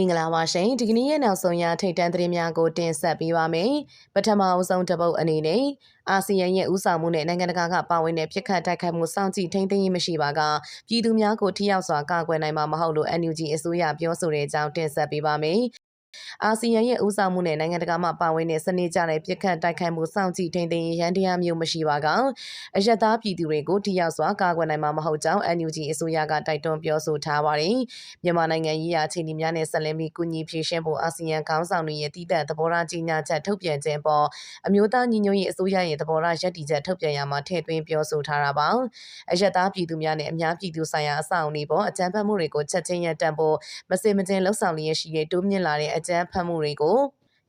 မင်္ဂလာပါရှင်ဒီကနေ့ရဲ့နောက်ဆုံးရထိတ်တန့်သတင်းများကိုတင်ဆက်ပေးပါမယ်ပထမအဆုံးတစ်ပုတ်အနေနဲ့အာဆီယံရဲ့ဥဆောင်မှုနဲ့နိုင်ငံတကာကပါဝင်တဲ့ပြစ်ခတ်တိုက်ခိုက်မှုစောင့်ကြည့်ထိန်းသိမ်းရေးမရှိပါကပြည်သူများကိုထိရောက်စွာကာကွယ်နိုင်မှာမဟုတ်လို့ NUG အစိုးရပြောဆိုတဲ့အကြောင်းတင်ဆက်ပေးပါမယ် အာဆီယံရဲ့ဦးဆောင်မှုနဲ့နိုင်ငံတကာမှပါဝင်တဲ့စနစ်ကြတဲ့ပြစ်ခတ်တိုက်ခိုက်မှုစောင့်ကြည့်ထိန်းသိမ်းရန်တရားမျိုးမရှိပါကအယက်သားပြည်သူတွေကိုထိရောက်စွာကာကွယ်နိုင်မှာမဟုတ်ကြောင်း NUG အစိုးရကတိုက်တွန်းပြောဆိုထားပါတယ်။မြန်မာနိုင်ငံရေးရာအခြေအနေများနဲ့ဆက်လက်ပြီးကုညီဖြည့်ရှင်းဖို့အာဆီယံခေါင်းဆောင်တွေရဲ့တည်တဲ့သဘောထားကြီးညာချက်ထုတ်ပြန်ခြင်းပေါ်အမျိုးသားညီညွတ်ရေးအစိုးရရဲ့သဘောထားရည်တည်ချက်ထုတ်ပြန်ရမှာထည့်သွင်းပြောဆိုထားတာပါ။အယက်သားပြည်သူများနဲ့အများပြည်သူဆိုင်ရာအဆောက်အဦတွေပေါ်အကြမ်းဖက်မှုတွေကိုချက်ချင်းရပ်တန့်ဖို့မစင်မတင်လှုပ်ဆောင်လျက်ရှိတဲ့တိုးမြင့်လာတဲ့အကြမ်းဖက်မှုတွေကို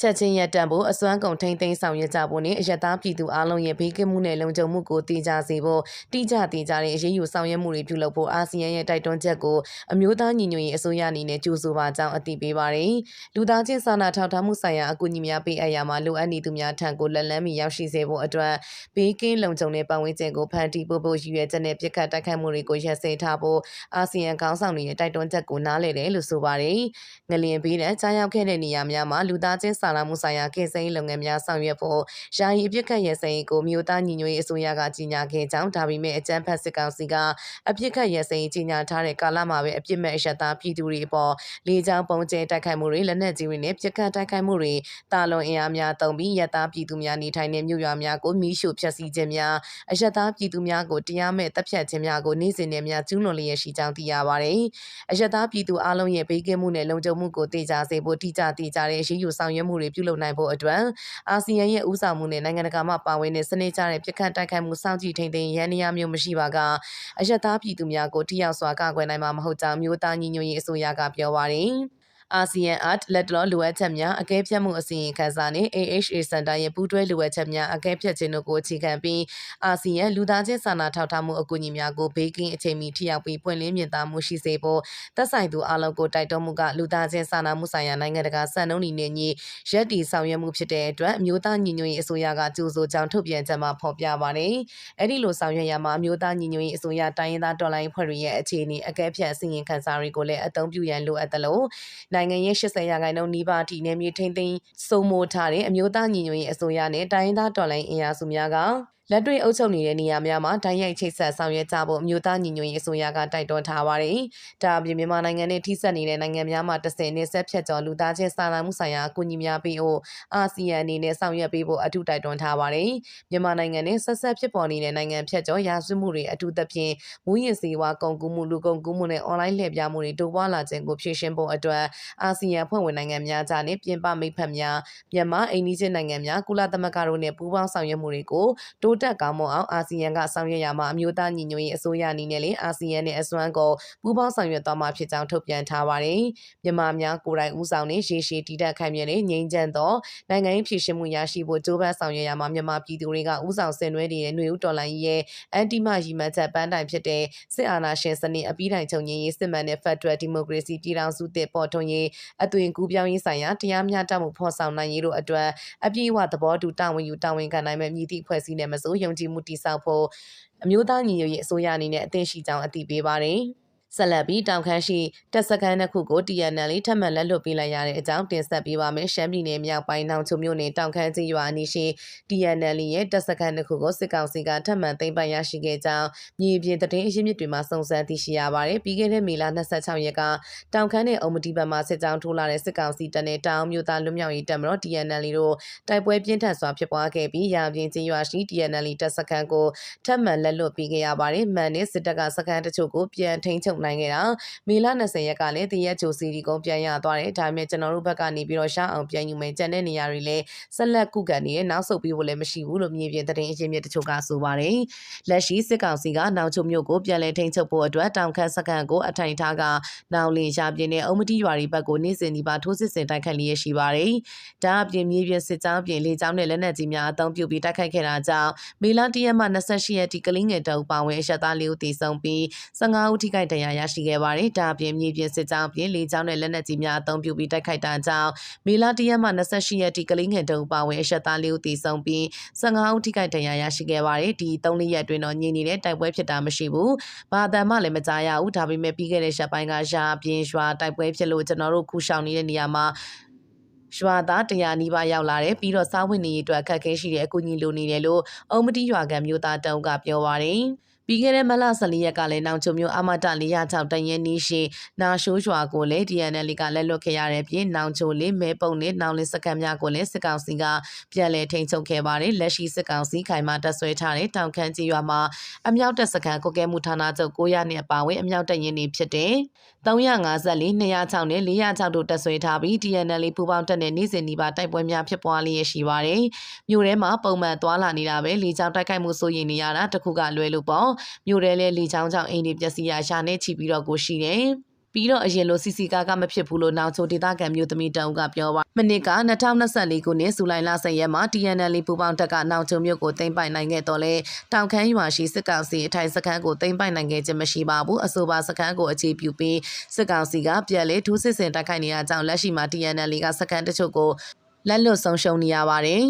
ချက်ချင်းရပ်တန့်ဖို့အစွမ်းကုန်ထိမ့်သိမ်းဆောင်ရွက်ကြဖို့နဲ့အယက်သားပြည်သူအလုံးရဲ့ဘေးကင်းမှုနဲ့လုံခြုံမှုကိုတည်ကြစေဖို့တိကျတည်ကြတဲ့အရေးယူဆောင်ရွက်မှုတွေပြုလုပ်ဖို့အာဆီယံရဲ့တိုက်တွန်းချက်ကိုအမျိုးသားညီညွတ်ရေးအစိုးရအနေနဲ့ကြိုဆိုပါကြောင်းအသိပေးပါတယ်။လူသားချင်းစာနာထောက်ထားမှုဆိုင်ရာအကူအညီများပေးအပ်ရမှာလိုအပ်နေသူများထံကိုလက်လန်းမီရောက်ရှိစေဖို့အတွက်ဘေးကင်းလုံခြုံတဲ့ပတ်ဝန်းကျင်ကိုဖန်တီးဖို့ဖို့ရည်ရွယ်ချက်နဲ့ပြစ်ခတ်တိုက်ခိုက်မှုတွေကိုရပ်စဲထားဖို့အာဆီယံခေါင်းဆောင်တွေရဲ့တိုက်တွန်းချက်ကိုနားလည်တယ်လို့ဆိုပါတယ်။ငလျင်ပေးတဲ့ကြားရောက်ခဲ့တဲ့နေရာများမှာလူသားချင်းစာနာမှုဆိုင်ရာကယ်ဆယ်ရေးလုပ်ငန်းများဆောင်ရွက်ဖို့ယာယီအပြစ်ခတ်ရစင်ကိုမြို့သားညီညွတ်ရေးအစိုးရကကြီးညာခဲ့ကြောင်းဒါပေမဲ့အကြမ်းဖက်စစ်ကောင်စီကအပြစ်ခတ်ရစင်ကြီးညာထားတဲ့ကာလမှာပဲအပြစ်မဲ့အရတာပြည်သူတွေအပေါ်လေကြောင်းပုံကျဲတိုက်ခိုက်မှုတွေလက်နက်ကြီးတွေနဲ့ပြစ်ခတ်တိုက်ခိုက်မှုတွေတာလွန်အင်အားများတုံပြီးရတာပြည်သူများနေထိုင်တဲ့မြို့ရွာများကိုမိရှို့ဖျက်ဆီးခြင်းများအရတာပြည်သူများကိုတရားမဲ့တပ်ဖြတ်ခြင်းများကိုနေ့စဉ်နဲ့များကျူးလွန်လျက်ရှိကြောင်းသိရပါတယ်။အရတာပြည်သူအလုံးရဲ့ဘေးကင်းမှုနဲ့လုံခြုံမှုကိုတေချာစေဖို့တိကျတည်ကြတဲ့အရေးယူဆောင်ရွက်မှုတွေပြုလုပ်နိုင်ဖို့အတွက်အာဆီယံရဲ့ဦးဆောင်မှုနဲ့နိုင်ငံတကာမှပါဝင်တဲ့စနစ်ကျတဲ့ပြစ်ခတ်တိုက်ခိုက်မှုစောင့်ကြည့်ထိန်းသိမ်းရန်နေရာမျိုးမရှိပါကအယက်သားပြည်သူများကိုထိရောက်စွာကာကွယ်နိုင်မှာမဟုတ်ကြောင်းမျိုးသားညီညွတ်ရေးအစိုးရကပြောပါရယ် အာဆီယံအတ်လက်တော်လိုအပ်ချက်များအကဲဖြတ်မှုအစီရင်ခံစာနဲ့ AHA Center ရဲ့ပူးတွဲလိုအပ်ချက်များအကဲဖြတ်ခြင်းတို့ကိုအခြေခံပြီးအာဆီယံလူသားချင်းစာနာထောက်ထားမှုအကူအညီများကိုဘေးကင်းအချိန်မီထိရောက်ပြီးပွင့်လင်းမြင်သာမှုရှိစေဖို့သက်ဆိုင်သူအလုံးကိုတိုက်တွန်းမှုကလူသားချင်းစာနာမှုဆိုင်ရာနိုင်ငံတကာစံနှုန်းတွေနဲ့ညီရက်တီဆောင်ရွက်မှုဖြစ်တဲ့အတွက်အမျိုးသားညီညွတ်ရေးအစိုးရကကြိုးဆိုကြောင်းထုတ်ပြန်ချက်မှာဖော်ပြပါတယ်။အဲ့ဒီလိုဆောင်ရွက်ရမှာအမျိုးသားညီညွတ်ရေးအစိုးရတိုင်းရင်းသားတော်လှန်ရေးဖွဲ့တွေရဲ့အခြေအနေအကဲဖြတ်အစီရင်ခံစာတွေကိုလည်းအသုံးပြုရန်လိုအပ်တယ်လို့နိုင်ငံရဲ့80ရာခိုင်နှုန်းနီးပါးထိနယ်မြေထိန်းသိမ်းစိုးမိုးထားတဲ့အမျိုးသားညီညွတ်ရေးအစိုးရနဲ့တိုင်းရင်းသားတော်လှန်ရေးအင်အားစုများက လက်တွေ့အုပ်ချုပ်နေတဲ့နေရာများမှာတိုင်းရိုက်ချိတ်ဆက်ဆောင်ရွက်ကြဖို့အမျိုးသားညီညွတ်ရေးအစိုးရကတိုက်တွန်းထားပါတယ်။ဒါအပြင်မြန်မာနိုင်ငံနဲ့ထိစပ်နေတဲ့နိုင်ငံများမှာတဆင်နဲ့ဆက်ဖြတ်ကျော်လူသားချင်းစာနာမှုဆိုင်ရာအကူအညီများပေးဖို့အာဆီယံအနေနဲ့ဆောင်ရွက်ပေးဖို့အထူးတိုက်တွန်းထားပါတယ်။မြန်မာနိုင်ငံနဲ့ဆက်ဆက်ဖြစ်ပေါ်နေတဲ့နိုင်ငံဖြတ်ကျော်ရာဇဝမှုတွေအထူးသဖြင့်မူရင်းစေဝါကုန်ကူးမှုလူကုန်ကူးမှုနဲ့အွန်လိုင်းလှည့်ပြမှုတွေတိုးပွားလာခြင်းကိုဖြေရှင်းဖို့အတွက်အာဆီယံဖွဲ့ဝင်နိုင်ငံများကြားနဲ့ပြင်ပမိတ်ဖက်များမြန်မာအိန္ဒိချင်းနိုင်ငံများကုလသမဂ္ဂတို့နဲ့ပူးပေါင်းဆောင်ရွက်မှုတွေကိုတိုးတက်ကောင်းမွန်အောင်အာဆီယံကဆောင်ရွက်ရမှာအမျိုးသားညီညွတ်ရေးအစိုးရအနေနဲ့လည်းအာဆီယံနဲ့အစွမ်းကိုပူးပေါင်းဆောင်ရွက်သွားမှာဖြစ်ကြောင်းထုတ်ပြန်ထားပါတယ်။မြန်မာများကိုယ်တိုင်ဦးဆောင်တဲ့ရေရှည်တည်တံ့ခိုင်မြဲတဲ့ငြိမ်းချမ်းသောနိုင်ငံရေးဖြစ်ရှင်မှုရရှိဖို့ကြိုးပမ်းဆောင်ရွက်ရမှာမြန်မာပြည်သူတွေကဦးဆောင်ဆင်နွှဲနေတဲ့ຫນွေဦးတော်လှန်ရေးရဲ့အန်တီမရီမတ်ချက်ပန်းတိုင်ဖြစ်တဲ့စစ်အာဏာရှင်စနစ်အပြီးတိုင်ချုပ်ငြိမ်းရေးစစ်မှန်တဲ့ Federal Democracy ပြည်ထောင်စုတည်ပေါ်ထွန်းရေးအသွင်ကူးပြောင်းရေးဆိုင်ရာတရားမျှတမှုဖော်ဆောင်နိုင်ရေးတို့အတွက်အပြည့်အဝသဘောတူတာဝန်ယူတာဝန်ခံနိုင်မဲ့မြည်သည့်ဖွဲ့စည်းနေမစိုးယုံကြည်မှုတည်ဆောက်ဖို့အမျိုးသားညီညွတ်ရေးအစိုးရအနေနဲ့အသင့်ရှိကြောင်းအသိပေးပါတယ်။ ဆက်လက်ပြီးတောင်ခမ်းရှိတက်စခန်းတစ်ခုကို TNL ထပ်မံလက်လွတ်ပေးလိုက်ရတဲ့အကြောင်းတင်ဆက်ပေးပါမယ်။ရှမ်းပြည်နယ်မြောက်ပိုင်းနောင်ချုံမြို့နယ်တောင်ခမ်းကျေးရွာအနီးရှိ TNL ရဲ့တက်စခန်းတစ်ခုကိုစစ်ကောင်စီကထပ်မံသိမ်းပိုက်ရရှိခဲ့ကြောင်းမြေပြင်သတင်းအရင်းမြစ်တွေမှာစုံစမ်းသိရှိရပါတယ်။ပြီးခဲ့တဲ့မေလ26ရက်ကတောင်ခမ်းနဲ့အုံမတီဘက်မှစစ်ကြောင်းထိုးလာတဲ့စစ်ကောင်စီတပ်နဲ့တောင်မြို့သားလွတ်မြောက်ရေးတပ်မတော် TNL တို့တိုက်ပွဲပြင်းထန်စွာဖြစ်ပွားခဲ့ပြီးရာပြင်းကျေးရွာရှိ TNL တက်စခန်းကိုထပ်မံလက်လွတ်ပေးခဲ့ရပါတယ်။မှန်နဲ့စစ်တပ်ကစခန်းတချို့ကိုပြန်ထိန်းချုပ်နိုင်ခဲ့တာမေလ20ရက်ကလည်းတရက်ချိုစီဒီကုန်းပြန်ရသွားတယ်ဒါပေမဲ့ကျွန်တော်တို့ဘက်ကနေပြီးတော့ရှောင်းအောင်ပြန်ယူမယ်ကြံတဲ့နေရာတွေလည်းဆက်လက်ကုကန်နေရနောက်ဆုတ်ပြီးဖို့လည်းမရှိဘူးလို့မြေပြင်သတင်းအရင်းမြစ်တချို့ကဆိုပါတယ်လက်ရှိစစ်ကောင်စီကနောင်ချုံမြို့ကိုပြန်လည်ထိန်းချုပ်ဖို့အတွက်တောင်ခတ်စကန်ကိုအထိုင်ထားကနောင်လင်ရှားပြင်းတဲ့အုံမတီရွာတွေဘက်ကိုနေ့စဉ်ဒီပါထိုးစစ်ဆင်တိုက်ခတ်လျက်ရှိပါတယ်ဒါအပြင်မြေပြင်စစ်ကြောင်းပြင်လေကြောင်းနဲ့လက်နက်ကြီးများအသုံးပြုပြီးတိုက်ခိုက်ခဲ့တာကြောင့်မေလ1ရက်မှ28ရက်ထိကလင်းငယ်တုပ်ပါဝင်အရှက်သား၄ဦးသေဆုံးပြီး15ဦးထိခိုက်ဒဏ်ရာရာရရှိခဲ့ပါတယ်။ဒါအပြင်မြေပြင်စစ်ကြောင်းပြင်လေကြောင်းနဲ့လက်နက်ကြီးများအသုံးပြုပြီးတိုက်ခိုက်တာကြောင့်မေလ၁ရက်မှ28ရက်ထိကလေးငယ်တုံပါဝင်အရှက်သားလေးဦးတည်ဆုံပြီး15ဦးထိခိုက်ဒဏ်ရာရရှိခဲ့ပါတယ်။ဒီ3ရက်အတွင်းတော့ညင်နေတဲ့တိုက်ပွဲဖြစ်တာမရှိဘူး။ဘာသာမှလည်းမကြားရဘူး။ဒါပေမဲ့ပြီးခဲ့တဲ့ရက်ပိုင်းကရာပြင်းရွာတိုက်ပွဲဖြစ်လို့ကျွန်တော်တို့ခုရှောင်နေတဲ့နေရာမှာရွာသားတရားနီးပါးရောက်လာတယ်ပြီးတော့စားဝင်နေရေးအတွက်အခက်အခဲရှိတဲ့အကူအညီလိုနေတယ်လို့အုံမတိရွာကမျိုးသားတုံးကပြောပါတယ်။ ပြီးခဲ့တဲ့မလ14ရက်ကလည်းနောင်ချုံမျိုးအမတ406တန်ရဲနီးရှိနာရှိုးရွာကိုလည်း DNL ကလက်လွတ်ခဲ့ရတဲ့ပြင်နောင်ချုံလေးမဲပုံနဲ့နောင်လေးစကန်များကိုလည်းစစ်ကောင်စီကပြန်လည်ထိန်းချုပ်ခဲ့ပါတယ်လက်ရှိစစ်ကောင်စီခိုင်မာတပ်ဆွဲထားတဲ့တောင်ခမ်းကြီးရွာမှာအမြောက်တပ်စကန်ကိုကဲမှုဌာနချုပ်900နဲ့အပါအဝင်အမြောက်တပ်ရင်းတွေဖြစ်တဲ့354 206နဲ့406တို့တပ်ဆွဲထားပြီး DNL ပူပေါင်းတပ်နဲ့နေ့စဉ်ဒီပါတိုက်ပွဲများဖြစ်ပွားလျက်ရှိပါတယ်မြို့ထဲမှာပုံမှန်သွားလာနေတာပဲလေကြောင်းတိုက်ခိုက်မှုစိုးရင်နေရတာတခုကလွဲလို့ပေါ့မြို့ထဲလဲလေချောင်းချောင်းအိမ်တွေပျက်စီးရရှာနေချီပြီးတော့ကိုရှိတယ်ပြီးတော့အရင်လိုစီစီကားကမဖြစ်ဘူးလို့နောက်ချိုဒေသခံမျိုးသမီးတအုပ်ကပြောပါမနစ်က2024ခုနှစ်ဇူလိုင်လ10ရက်မှာ TNL ပူပေါင်းတပ်ကနောက်ချုံမြို့ကိုသိမ်းပိုက်နိုင်ခဲ့တော့လဲတောင်ခမ်းရွာရှိစစ်ကောင်စီအထိုင်စခန်းကိုသိမ်းပိုက်နိုင်ခဲ့ခြင်းမရှိပါဘူးအဆိုပါစခန်းကိုအခြေပြုပြီးစစ်ကောင်စီကပြန်လဲထူးစစ်ဆင်တိုက်ခိုက်နေတာကြောင့်လက်ရှိမှာ TNL ကစခန်းတချို့ကိုလက်လွတ်ဆုံးရှုံးနေရပါတယ်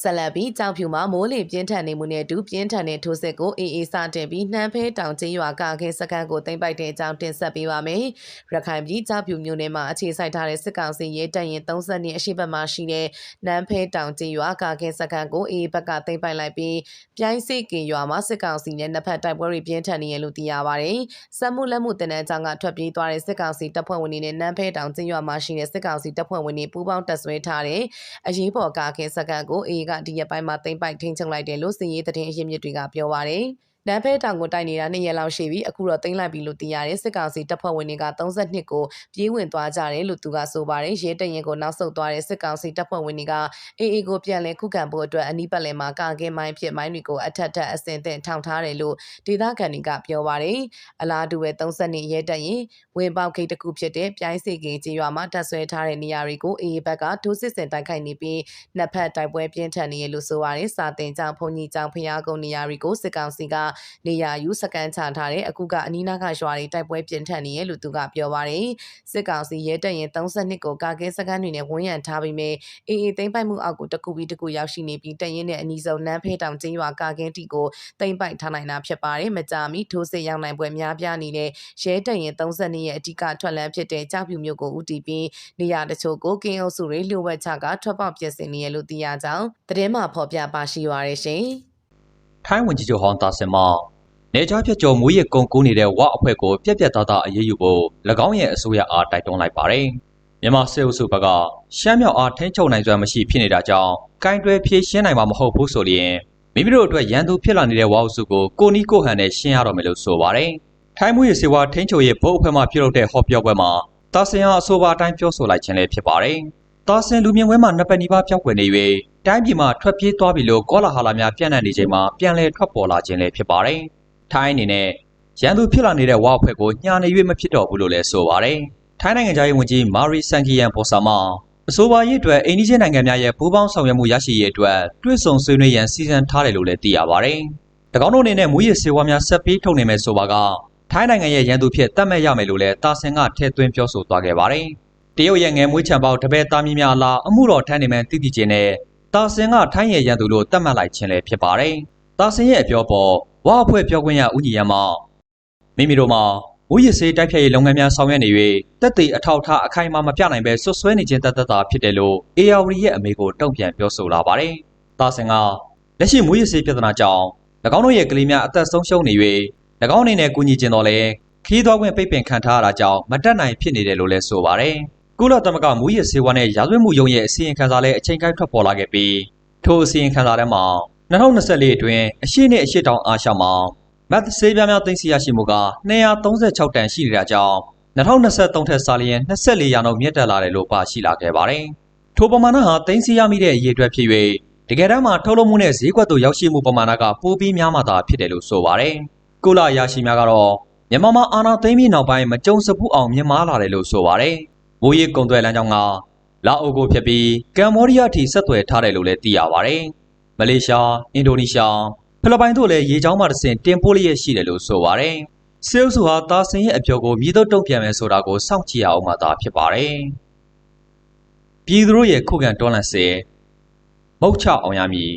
ဆက်လက်ပြီးကြောက်ဖြူမှာမိုးလေပြင်းထန်နေမှုနဲ့အတူပြင်းထန်တဲ့ထိုးစစ်ကိုအေးအေးစတင်ပြီးနှမ်းဖဲတောင်ချင်းရွာကခင်းစခန်းကိုတင်ပိုက်တဲ့အကြောင်းတင်ဆက်ပေးပါမယ်။ရခိုင်ပြည်ကြောက်ဖြူမြို့နယ်မှာအခြေစိုက်ထားတဲ့စစ်ကောင်စီရဲတပ်ရင်30နှစ်အရှိတ်ဘက်မှာရှိတဲ့နှမ်းဖဲတောင်ချင်းရွာကခင်းစခန်းကိုအေးဘက်ကတင်ပိုက်လိုက်ပြီးပြိုင်းစိတ်ကင်ရွာမှာစစ်ကောင်စီနဲ့နှစ်ဖက်တိုက်ပွဲတွေပြင်းထန်နေရလို့သိရပါတယ်။စက်မှုလက်မှုတင်တဲ့အကြောင်းကထွက်ပြေးသွားတဲ့စစ်ကောင်စီတပ်ဖွဲ့ဝင်တွေနဲ့နှမ်းဖဲတောင်ချင်းရွာမှာရှိတဲ့စစ်ကောင်စီတပ်ဖွဲ့ဝင်တွေပူးပေါင်းတပ်ဆွဲထားတဲ့အရေးပေါ်ကာခင်းစခန်းကိုအေးကဒီရက်ပိုင်းမှာသိမ့်ပိုက်ထိန်းချုပ်လိုက်တယ်လို့စီရေးသတင်းအရင်းမြစ်တွေကပြောပါရယ်။ နန်းဖဲတောင်ကိုတိုက်နေတာနှစ်ရက်လောက်ရှိပြီအခုတော့တင်လိုက်ပြီလို့သိရတယ်စစ်ကောင်စီတပ်ဖွဲ့ဝင်တွေက32ကိုပြေးဝင်သွားကြတယ်လို့သူကဆိုပါတယ်ရဲတရင်ကိုနောက်ဆုတ်သွားတဲ့စစ်ကောင်စီတပ်ဖွဲ့ဝင်တွေကအေးအေးကိုပြန်လည်ခုခံဖို့အတွက်အနီးပတ်လည်မှာကာကင်းမိုင်းဖြစ်မိုင်းတွေကိုအထက်ထက်အစင်သင့်ထောင်ထားတယ်လို့ဒေသခံတွေကပြောပါတယ်အလားတူပဲ32ရဲတရင်ဝင်ပေါက်ခိတ်တစ်ခုဖြစ်တဲ့ပြိုင်းစီကင်ကြီးရွာမှာတပ်ဆွဲထားတဲ့နေရာတွေကိုအေးအေးဘက်ကထိုးစစ်ဆင်တိုက်ခိုက်နေပြီးနှစ်ဖက်တိုက်ပွဲပြင်းထန်နေရလို့ဆိုပါတယ်စာတင်ကြောင့်ဘုံကြီးကြောင့်ဖျားကုန်းနေရာတွေကိုစစ်ကောင်စီကနေရာယူစကန်ချထားတဲ့အခုကအနီးနားကရွာတွေတိုက်ပွဲပြင်းထန်နေရလို့သူကပြောပါတယ်စစ်ကောင်စီရဲတပ်ရင်32ကိုကာကဲစကန်တွေနဲ့ဝန်းရံထားပြီးမြဲအေးအေးသိမ့်ပိုက်မှုအောက်ကိုတကူပြီးတကူရောက်ရှိနေပြီးတရင်နဲ့အနီးဆုံးနန်းဖဲတောင်ကျင်းရွာကာကင်းတီကိုသိမ့်ပိုက်ထားနိုင်တာဖြစ်ပါတယ်မကြမီထိုးစစ်ရောက်နိုင်ပွဲများပြားနေတဲ့ရဲတပ်ရင်32ရဲ့အဓိကထွက်လန်းဖြစ်တဲ့ကြောက်ဖြူမြို့ကိုဦးတည်ပြီးနေရာတချို့ကိုကင်းအုပ်စုတွေလျှို့ဝှက်ချကထွက်ပေါက်ပြင်ဆင်နေရလို့သိရကြောင်းသတင်းမှဖော်ပြပါရှိပါရရှင် ထိုင်းဝန်ကြီးချုပ်ဟောင်းတာစင်မောနေချားဖြတ်ကျော်မူရစ်ကုံကူးနေတဲ့ဝအဖွဲ့ကိုပြက်ပြက်သားသားအရေးယူဖို့၎င်းရဲ့အစိုးရအားတိုက်တွန်းလိုက်ပါတယ်။မြန်မာစစ်အုပ်စုဘက်ကရှမ်းမြောက်အားထိန်းချုပ်နိုင်စွမ်းမရှိဖြစ်နေတာကြောင့်ကင်တွယ်ဖြေရှင်းနိုင်မှာမဟုတ်ဘူးဆိုရင်မိမိတို့အတွက်ရန်သူဖြစ်လာနေတဲ့ဝအုပ်စုကိုကိုနီးကိုဟန်နဲ့ရှင်းရတော့မယ်လို့ဆိုပါတယ်။ထိုင်းမူရစ်စေဝါထိန်းချုပ်ရေးဘုတ်အဖွဲ့မှပြုလုပ်တဲ့ဟောပြောပွဲမှာတာဆင်ဟာအဆိုပါအတိုင်းပြောဆိုလိုက်ခြင်းလည်းဖြစ်ပါတယ်။ တာဆင်လူမြင့်ခွဲမှာနှစ်ပတ်နီးပါးပြောက်ွယ်နေ၍တိုင်းပြည်မှာထွက်ပြေးသွားပြီလို့ကောလာဟာလာများပြန့်နှံ့နေချိန်မှာပြန်လည်ထွက်ပေါ်လာခြင်းလည်းဖြစ်ပါတယ်။ထိုင်းအနေနဲ့ရန်သူဖြစ်လာနေတဲ့ဝါအဖွဲ့ကိုညှာနေ၍မဖြစ်တော့ဘူးလို့လည်းဆိုပါတယ်။ထိုင်းနိုင်ငံသားရေးဝန်ကြီးမာရီဆန်ကီယန်ပေါ်ဆာမအဆိုပါရေးအတွက်အိန္ဒိယနိုင်ငံများရဲ့ပူးပေါင်းဆောင်ရွက်မှုရရှိရေးအတွက်တွဲဆုံဆွေးနွေးရန်စီစဉ်ထားတယ်လို့လည်းသိရပါတယ်။၎င်းတို့အနေနဲ့မူရစ်စေဝါများဆက်ပြီးထုတ်နေမယ်ဆိုပါကထိုင်းနိုင်ငံရဲ့ရန်သူဖြစ်တတ်မှတ်ရမယ်လို့လည်းတာဆင်ကထည့်သွင်းပြောဆိုသွားခဲ့ပါတယ်။ တရုတ်ရဲ့ငယ်မွေးချံပေါက်တပည့်သားမီးများလာအမှုတော်ထမ်းနေမှန်းသိသိချင်းနဲ့တာဆင်ကထိုင်းရဲ့ရန်သူလို့တတ်မှတ်လိုက်ခြင်းလည်းဖြစ်ပါတယ်။တာဆင်ရဲ့အပြောပေါ်ဝါအဖွဲ့ပြောခွင့်ရဦးညီရမမိမိတို့မှာမူရစ်စေးတိုက်ဖြတ်ရေးလုပ်ငန်းများဆောင်ရွက်နေ၍တက်သေးအထောက်အထားအခိုင်အမာမပြနိုင်ပဲဆွဆွဲနေခြင်းတသက်တာဖြစ်တယ်လို့ AR ရဲ့အမေကိုတုံ့ပြန်ပြောဆိုလာပါတယ်။တာဆင်ကလက်ရှိမူရစ်စေးပြဿနာကြောင့်၎င်းတို့ရဲ့ကလေးများအသက်ဆုံးရှုံးနေ၍၎င်းအနေနဲ့ကူညီခြင်းတော်လဲခီးသွားခွင့်ပိတ်ပင်ခံထားရတာကြောင့်မတက်နိုင်ဖြစ်နေတယ်လို့လည်းဆိုပါတယ်။ ကုလသမဂ္ဂမူရစ်စေးဝါနဲ့ရာဇဝတ်မှုရုံးရဲ့အစီရင်ခံစာလည်းအချိန်ကိုက်ထွက်ပေါ်လာခဲ့ပြီးထိုအစီရင်ခံစာထဲမှာ2024အတွင်းအရှိနဲ့အရှိတောင်အာရှမှာမတ်ဆေးပြားများသိမ်းဆည်းရရှိမှုက236တန်ရှိနေတာကြောင့်2023ထက်စာလျင်24ရာနှုန်းမြင့်တက်လာတယ်လို့ပါရှိလာခဲ့ပါတယ်။ထိုပမာဏဟာသိမ်းဆည်းရမိတဲ့အရေးအတွက်ဖြစ်၍တကယ်တမ်းမှာထုတ်လုပ်မှုနဲ့ဈေးကွက်သို့ရောက်ရှိမှုပမာဏကပိုပြီးများမှသာဖြစ်တယ်လို့ဆိုပါတယ်။ကုလရရှိများကတော့မြန်မာမှာအာဏာသိမ်းပြီးနောက်ပိုင်းမကြုံစဖူးအောင်မြင့်မားလာတယ်လို့ဆိုပါတယ်။ မိုးရီကုံသွဲလမ်းကြောင်းကလာအိုကိုဖြစ်ပြီးကမ်ဘောဒီးယားထိဆက်သွယ်ထားတယ်လို့လည်းသိရပါတယ်။မလေးရှားအင်ဒိုနီးရှားဖိလစ်ပိုင်တို့လည်းရေကြောင်းမှတစ်ဆင့်တင်ပို့လျက်ရှိတယ်လို့ဆိုပါတယ်စေအုပ်စုဟာတာဆင်ရဲ့အပြောကိုမြည်တော့တုံ့ပြန်မယ်ဆိုတာကိုစောင့်ကြည့်ရအောင်မှသာဖြစ်ပါတယ်။ပြည်သူတို့ရဲ့ခုခံတော်လှန်စစ်မုတ်ချအောင်ရမည်